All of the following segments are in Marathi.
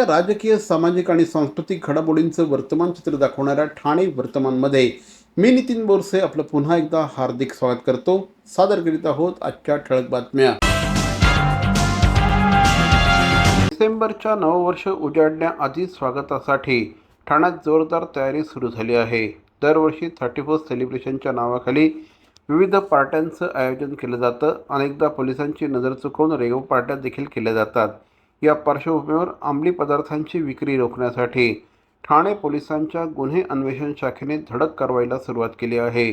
जिल्ह्याच्या राजकीय सामाजिक आणि सांस्कृतिक घडामोडींचं वर्तमान चित्र दाखवणाऱ्या ठाणे वर्तमानमध्ये मी नितीन बोरसे आपलं पुन्हा एकदा हार्दिक स्वागत करतो. सादर करीत आहोत आजच्या ठळक बातम्या. डिसेंबरच्या नववर्ष उजाडण्याआधी स्वागतासाठी ठाण्यात जोरदार तयारी सुरू झाली आहे. दरवर्षी थर्टी फर्स्ट सेलिब्रेशनच्या नावाखाली विविध पार्ट्यांचं आयोजन केलं जातं. अनेकदा पोलिसांची नजर चुकवून रेगो पार्ट्या देखील केल्या जातात. या पार्श्वभूमीवर अंमली पदार्थांची विक्री रोखण्यासाठी ठाणे पोलिसांच्या गुन्हे अन्वेषण शाखेने धडक कारवाईला सुरुवात केली आहे.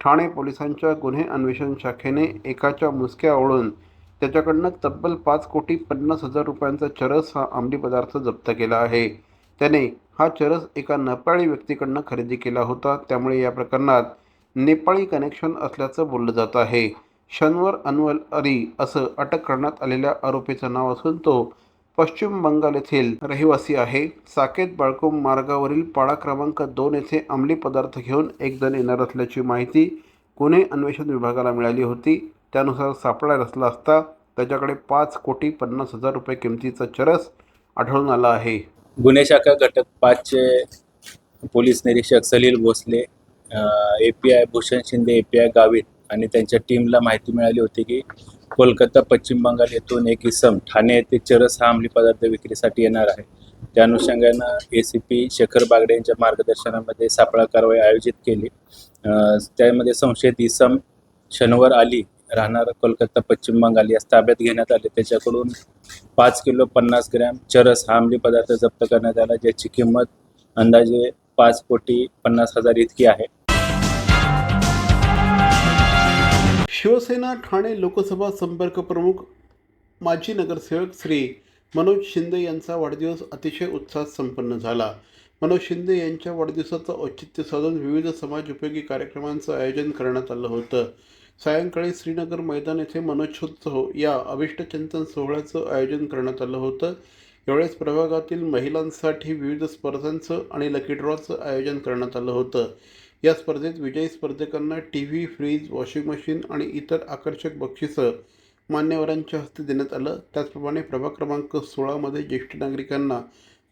ठाणे पोलिसांच्या गुन्हे अन्वेषण शाखेने एकाच्या मुसक्या ओढून त्याच्याकडनं तब्बल पाच कोटी पन्नास हजार रुपयांचा चरस हा अंमली पदार्थ जप्त केला आहे. त्याने हा चरस एका नेपाळी व्यक्तीकडनं खरेदी केला होता. त्यामुळे या प्रकरणात नेपाळी कनेक्शन असल्याचं बोललं जात आहे. शनवर अनवल अली असं अटक करण्यात आलेल्या आरोपीचं नाव असून तो पश्चिम बंगाल येथील रहिवासी आहे. साकेत बाळकुम मार्गावरील पाडा क्रमांक दोन येथे अंमली पदार्थ घेऊन एक जण येणार असल्याची माहिती गुन्हे अन्वेषण विभागाला मिळाली होती. त्यानुसार सापळा रचला असता त्याच्याकडे पाच कोटी पन्नास हजार रुपये किमतीचा चरस आढळून आला आहे. गुन्हे शाखा घटक पाचचे पोलीस निरीक्षक Salil Bhosale A P I Bhushan Shinde A P I Gavit आणि त्यांच्या टीमला माहिती मिळाली होती की कोलकाता पश्चिम बंगाल येथून एक इसम ठाणे येथे चरस हा अंमली पदार्थ विक्रीसाठी येणार आहे. त्या अनुषंगानं A C P Shekhar Bagade यांच्या मार्गदर्शनामध्ये सापळा कारवाई आयोजित केली. त्यामध्ये संशयित इसम शनिवार आली राहणार कोलकाता पश्चिम बंगाल यास ताब्यात घेण्यात आले. त्याच्याकडून पाच किलो पन्नास ग्रॅम चरस हा अंमली पदार्थ जप्त करण्यात आला ज्याची किंमत अंदाजे पाच कोटी पन्नास हजार इतकी आहे. शिवसेना ठाणे लोकसभा संपर्क प्रमुख माजी नगरसेवक श्री मनोज शिंदे यांचा वाढदिवस अतिशय उत्साहात संपन्न झाला. मनोज शिंदे यांच्या वाढदिवसाचं औचित्य साधून विविध समाज उपयोगी कार्यक्रमांचं आयोजन करण्यात आलं होतं. सायंकाळी श्रीनगर मैदान येथे मनोजोत्सव या अभिष्टचिंतन सोहळ्याचं आयोजन करण्यात आलं होतं. यावेळेस प्रभागातील महिलांसाठी विविध स्पर्धांचं आणि लकी ड्रॉचं आयोजन करण्यात आलं होतं. या स्पर्धेत विजयी स्पर्धकांना T V fridge washing machine आणि इतर आकर्षक बक्षिसं मान्यवरांच्या हस्ते देण्यात आलं. त्याचप्रमाणे प्रभाग क्रमांक सोळामध्ये ज्येष्ठ नागरिकांना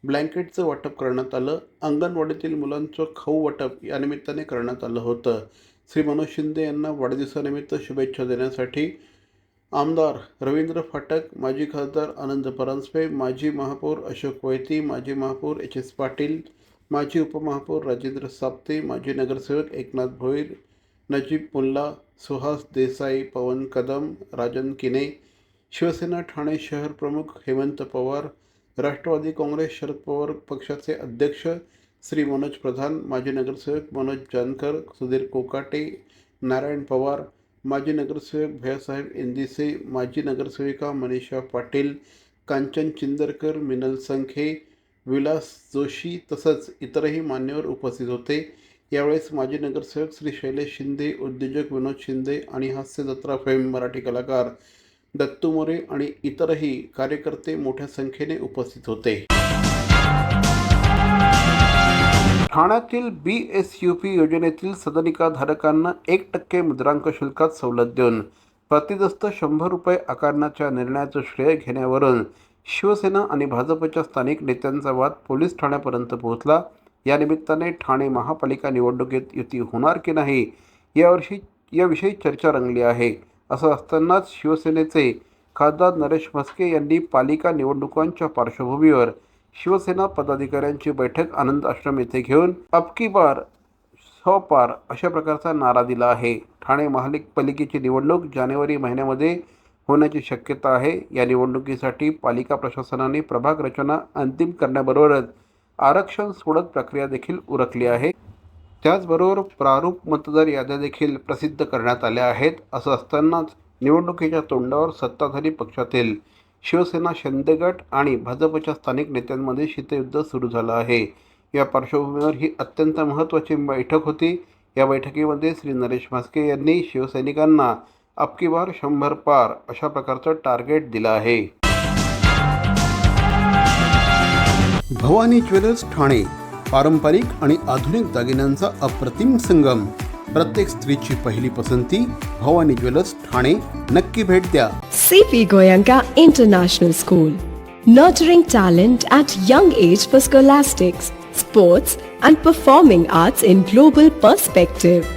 ब्लँकेटचं वाटप करण्यात आलं. अंगणवाडीतील मुलांचं खाऊ वाटप या निमित्ताने करण्यात आलं होतं. श्री मनोज शिंदे यांना वाढदिवसानिमित्त शुभेच्छा देण्यासाठी आमदार रवींद्र फाटक माजी खासदार आनंद परांजपे माजी महापौर अशोक वैती माजी महापौर एच एस पाटील माजी उपमहापौर राजेंद्र साप्ते माजी नगरसेवक एकनाथ भोईर नजीब मुल्ला सुहास देसाई पवन कदम राजन किने शिवसेना ठाणे शहर प्रमुख हेमंत पवार राष्ट्रवादी काँग्रेस शरद पवार पक्षाचे अध्यक्ष श्री मनोज प्रधान माजी नगरसेवक मनोज जानकर सुधीर कोकाटे नारायण पवार माजी नगरसेवक भैयासाहेब इंदिसे माजी नगरसेविका मनीषा पाटील कांचन चिंदरकर मिनल संखे विलास जोशी तसंच इतरही मान्यवर उपस्थित होते. यावेळेस माजी नगरसेवक श्री शैलेश शिंदे उद्योजक विनोद शिंदे आणि हास्य जत्रा फेम मराठी कलाकार दत्तू मोरे आणि इतरही कार्यकर्ते मोठ्या संख्येने उपस्थित होते. ठाण्यातील बी एस यू पी योजनेतील सदनिकाधारकांना एक टक्के मुद्रांक शुल्कात सवलत देऊन प्रतिदस्त शंभर रुपये आकारण्याच्या निर्णयाचं श्रेय घेण्यावरून शिवसेना आणि भाजपच्या स्थानिक नेत्यांचा वाद पोलीस ठाण्यापर्यंत पोहोचला. या निमित्ताने ठाणे महापालिका निवडणुकीत युती होणार की नाही यावर्षी याविषयी चर्चा रंगली आहे. असं असतानाच शिवसेनेचे खासदार नरेश म्हस्के यांनी पालिका निवडणुकांच्या पार्श्वभूमीवर शिवसेना पदाधिकाऱ्यांची बैठक आनंद आश्रम येथे घेऊन अबकी बार सौ पार अशा प्रकारचा नारा दिला आहे. ठाणे महापालिकेची निवडणूक जानेवारी महिन्यामध्ये होण्याची शक्यता आहे. या निवडणुकीसाठी पालिका प्रशासनाने प्रभाग रचना अंतिम करण्याबरोबरच आरक्षण सोडत प्रक्रिया देखील उरकली आहे. त्याचबरोबर प्रारूप मतदार याद्या देखील प्रसिद्ध करण्यात आल्या आहेत. असं असतानाच निवडणुकीच्या तोंडावर सत्ताधारी पक्षातील शिवसेना शिंदे गट आणि भाजपच्या स्थानिक नेत्यांमध्ये शीतयुद्ध सुरू झालं आहे. या पार्श्वभूमीवर ही अत्यंत महत्त्वाची बैठक होती. या बैठकीमध्ये श्री नरेश म्हस्के यांनी शिवसैनिकांना अबकी बार शंभर पार अशा प्रकारचं टार्गेट दिलं आहे. भवानी ज्वेलर्स ठाणे पारंपरिक आणि आधुनिक दागिन्यांचा अप्रतिम संगम. प्रत्येक स्त्रीची पहिली पसंती भवानी ज्वेलर्स ठाणे. नक्की भेट द्या. C P Goenka international school nurturing talent at young age for scholastics sports and performing arts in global perspective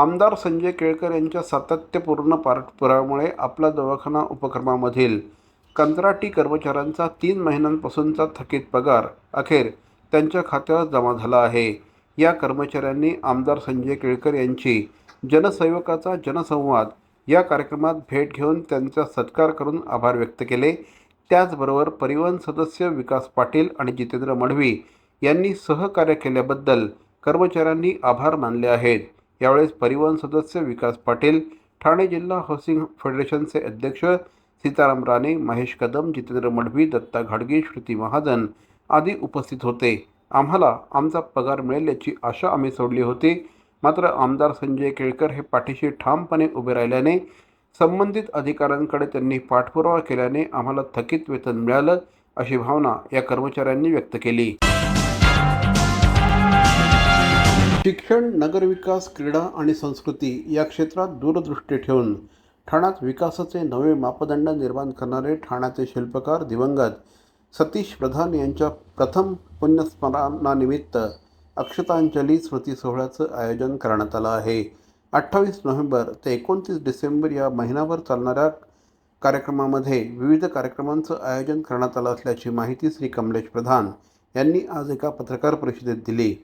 आमदार संजय केळकर यांच्या सातत्यपूर्ण पाठपुरामुळे आपला दवाखाना उपक्रमामधील कंत्राटी कर्मचाऱ्यांचा तीन महिन्यांपासूनचा थकीत पगार अखेर त्यांच्या खात्यावर जमा झाला आहे. या कर्मचाऱ्यांनी आमदार संजय केळकर यांची जनसेवकाचा जनसंवाद या कार्यक्रमात भेट घेऊन त्यांचा सत्कार करून आभार व्यक्त केले. त्याचबरोबर परिवहन सदस्य विकास पाटील आणि जितेंद्र मढवी यांनी सहकार्य केल्याबद्दल कर्मचाऱ्यांनी आभार मानले आहेत. यावेळेस परिवहन सदस्य विकास पाटील ठाणे जिल्हा हाऊसिंग फेडरेशनचे अध्यक्ष सीताराम राणे महेश कदम जितेंद्र मडवी दत्ता घाडगे श्रुती महाजन आदी उपस्थित होते. आम्हाला आमचा पगार मिळेल याची आशा आम्ही सोडली होती. मात्र आमदार संजय केळकर हे पाठीशी ठामपणे उभे राहिल्याने संबंधित अधिकाऱ्यांकडे त्यांनी पाठपुरावा केल्याने आम्हाला थकीत वेतन मिळालं अशी भावना या कर्मचाऱ्यांनी व्यक्त केली. शिक्षण नगरविकास क्रीडा आणि संस्कृती या क्षेत्रात दूरदृष्टी ठेवून ठाण्यात विकासाचे नवे मापदंड निर्माण करणारे ठाण्याचे शिल्पकार दिवंगत सतीश प्रधान यांच्या प्रथम पुण्यस्मरणानिमित्त अक्षतांजली स्मृती सोहळ्याचं आयोजन करण्यात आलं आहे. अठ्ठावीस नोव्हेंबर ते एकोणतीस डिसेंबर या महिनाभर चालणाऱ्या कार्यक्रमामध्ये विविध कार्यक्रमांचं आयोजन करण्यात आलं असल्याची माहिती श्री कमलेश प्रधान यांनी आज एका पत्रकार परिषदेत दिली.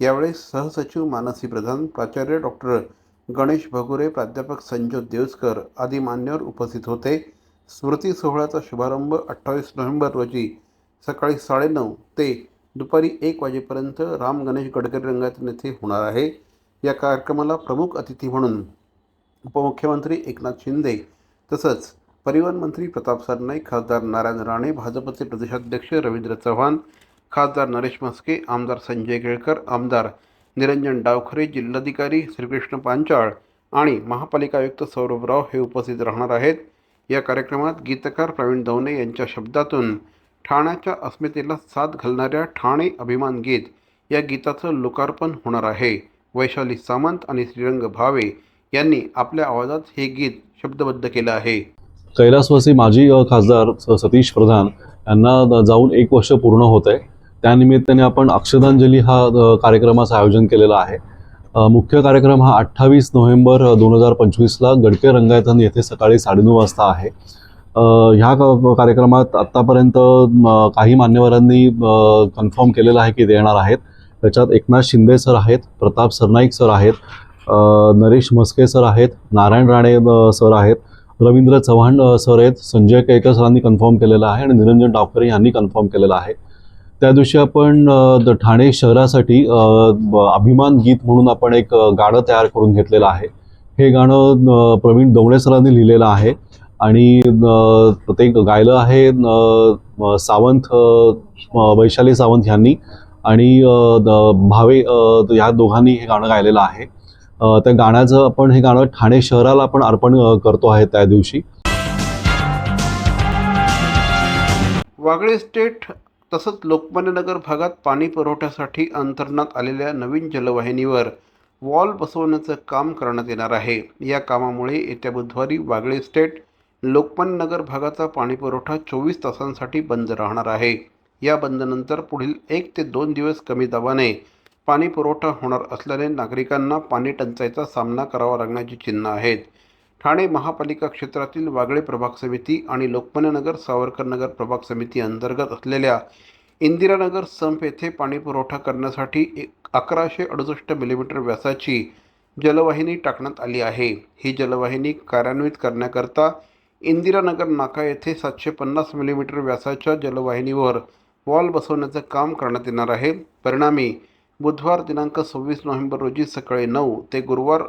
यावेळेस सहसचिव मानसी प्रधान प्राचार्य डॉक्टर गणेश भगुरे प्राध्यापक संजोत देवसकर आदी मान्यवर उपस्थित होते. स्मृती सोहळ्याचा शुभारंभ अठ्ठावीस नोव्हेंबर रोजी सकाळी साडेनऊ ते दुपारी एक वाजेपर्यंत राम गणेश गडकरी रंगातून येथे होणार आहे. या कार्यक्रमाला प्रमुख अतिथी म्हणून उपमुख्यमंत्री एकनाथ शिंदे तसंच परिवहन मंत्री प्रताप सरनाईक खासदार नारायण राणे भाजपचे प्रदेशाध्यक्ष रवींद्र चव्हाण खासदार नरेश म्हस्के आमदार संजय केळकर आमदार निरंजन डावखरे जिल्हाधिकारी श्रीकृष्ण पांचाळ आणि महापालिका आयुक्त सौरभ राव हे उपस्थित राहणार आहेत. या कार्यक्रमात गीतकार प्रवीण दवने यांच्या शब्दातून ठाण्याच्या अस्मितेला साथ घालणाऱ्या ठाणे अभिमान गीत या गीताचं लोकार्पण होणार आहे. वैशाली सामंत आणि श्रीरंग भावे यांनी आपल्या आवाजात हे गीत शब्दबद्ध केलं आहे. कैलासवासी माजी खासदार सतीश प्रधान यांना जाऊन एक वर्ष पूर्ण होत आहे त्यानिमित्ताने आपण अक्षदांजली हा कार्यक्रमाचं आयोजन केलेलं आहे. मुख्य कार्यक्रम हा अठ्ठावीस नोव्हेंबर दोन हजार पंचवीसला गडके रंगायतन येथे सकाळी साडेनऊ वाजता आहे. ह्या क- कार्यक्रमात आत्तापर्यंत म, काही मान्यवरांनी कन्फर्म केलेलं आहे की ते येणार आहेत. त्याच्यात एकनाथ शिंदे सर आहेत प्रताप सरनाईक सर आहेत नरेश म्हस्के सर आहेत नारायण राणे सर आहेत रवींद्र चव्हाण सर आहेत संजय केळकर सरांनी कन्फर्म केलेलं आहे आणि निरंजन डावकरे यांनी कन्फर्म केलेलं आहे. त्या दिवशी आपण द- ठाणे शहरासाठी अभिमान गीत म्हणून आपण एक गाणं तयार करून घेतलेलं आहे. हे गाणं प्रवीण दवणे सरांनी लिहिलेलं आहे आणि ते गायलं आहे सावंत वैशाली सावंत यांनी आणि द- भावे ह्या या दोघांनी हे गाणं गायलेलं आहे. त्या गाण्याचं आपण हे गाणं ठाणे शहराला आपण अर्पण करतो आहे त्या दिवशी. वागळे स्टेट तसंच लोकमान्य नगर भागात पाणी पुरवठ्यासाठी अंतरणात आलेल्या नवीन जलवाहिनीवर वॉल बसवण्याचं काम करण्यात येणार आहे. या कामामुळे येत्या बुधवारी वागळे स्टेट लोकमान्य नगर भागाचा पाणीपुरवठा चोवीस तासांसाठी बंद राहणार आहे. या बंदनंतर पुढील एक ते दोन दिवस कमी दाबाने पाणी पुरवठा होणार असल्याने नागरिकांना पाणी टंचाईचा सामना करावा लागण्याची चिन्ह आहेत. ठाणे महापालिका क्षेत्रातील वागळे प्रभाग समिती आणि लोकमान्य नगर सावरकर नगर प्रभाग समिती अंतर्गत असलेल्या इंदिरानगर संप येथे पाणी पुरवठा करण्यासाठी एक अकराशे अडुसष्ट मिलीमीटर व्यासाची जलवाहिनी टाकण्यात आली आहे. ही जलवाहिनी कार्यान्वित करण्याकरता इंदिरानगर नाका येथे सातशे पन्नास मिलीमीटर व्यासाच्या जलवाहिनीवर वॉल बसवण्याचं काम करण्यात येणार आहे. परिणामी बुधवार दिनांक सव्वीस नोव्हेंबर रोजी सकाळी नऊ ते गुरुवार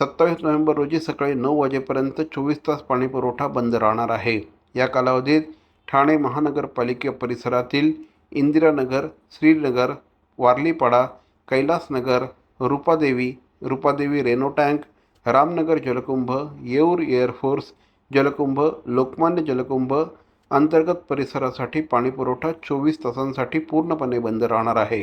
सत्तावीस नोव्हेंबर रोजी सकाळी नऊ वाजेपर्यंत चोवीस तास पाणी पुरवठा बंद राहणार आहे. या कालावधीत ठाणे महानगरपालिका परिसरातील इंदिरानगर श्रीनगर वारलीपाडा कैलासनगर रूपादेवी रूपादेवी रेनो टँक रामनगर जलकुंभ येऊर एअरफोर्स जलकुंभ लोकमान्य जलकुंभ अंतर्गत परिसरासाठी पाणीपुरवठा चोवीस तासांसाठी पूर्णपणे बंद राहणार आहे.